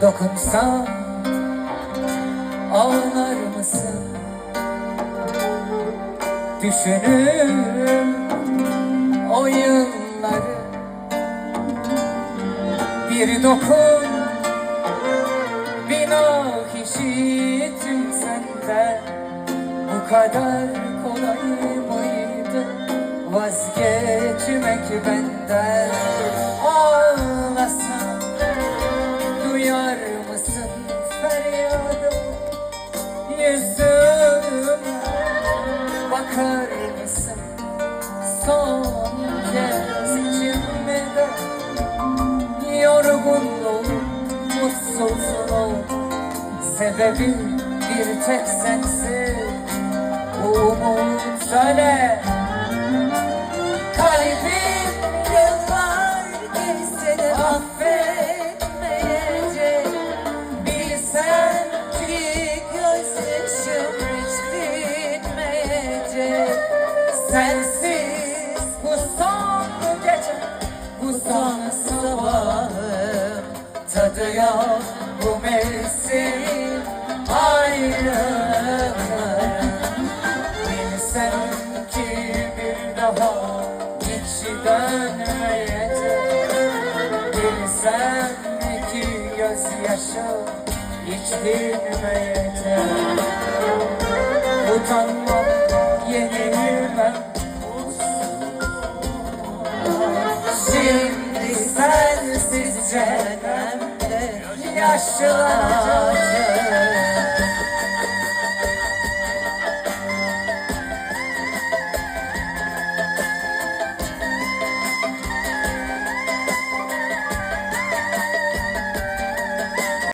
Dokunsam ağlar mısın? Düşünürüm o yılları. Bir dokun bir ah işittim senden. Bu kadar kolay mıydı vazgeçmek benden Yüzüme bakar mısın? Son kez içimde Yorgunluğum, mutsuzluğum Sebebi bir tek sensin. Umut söyle Sensiz bu son gece, bu son sabahım bu mevsim ayrılıkların Bilsem ki bir daha hiç dönmeyecek. Bilsem ki gözyaşım hiç dinmeyecek Utanmam, yenilmem Şimdi sensiz cehennemde yaşlanacağım